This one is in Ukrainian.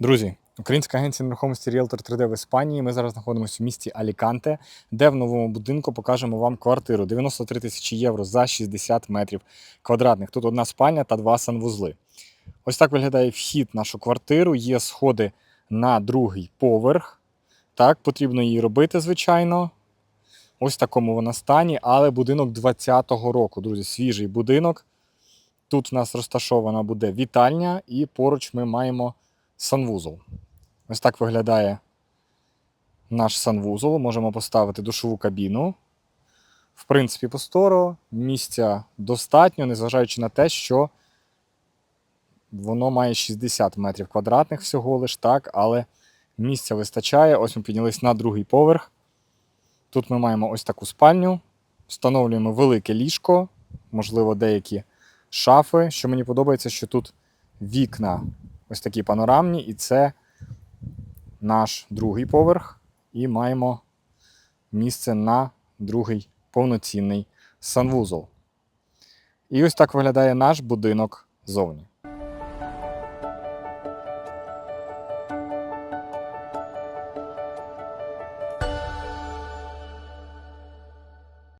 Друзі, українська агенція нерухомості Realtor 3D в Іспанії. Ми зараз знаходимося в місті Аліканте, де в новому будинку покажемо вам квартиру 93 тисячі євро за 60 метрів квадратних. Тут одна спальня та два санвузли. Ось так виглядає вхід в нашу квартиру. Є сходи на другий поверх. Так, потрібно її робити, звичайно. Ось в такому вона стані, але будинок 20-го року, друзі, свіжий будинок. Тут у нас розташована буде вітальня, і поруч ми маємо санвузол. Ось так виглядає наш санвузол. Можемо поставити душову кабіну. В принципі, просторо, місця достатньо, незважаючи на те, що воно має 60 метрів квадратних всього лиш так, але місця вистачає. Ось ми піднялись на другий поверх. Тут ми маємо ось таку спальню. Встановлюємо велике ліжко, можливо, деякі шафи. Що мені подобається, що тут вікна ось такі панорамні, і це наш другий поверх. І маємо місце на другий повноцінний санвузол. І ось так виглядає наш будинок зовні.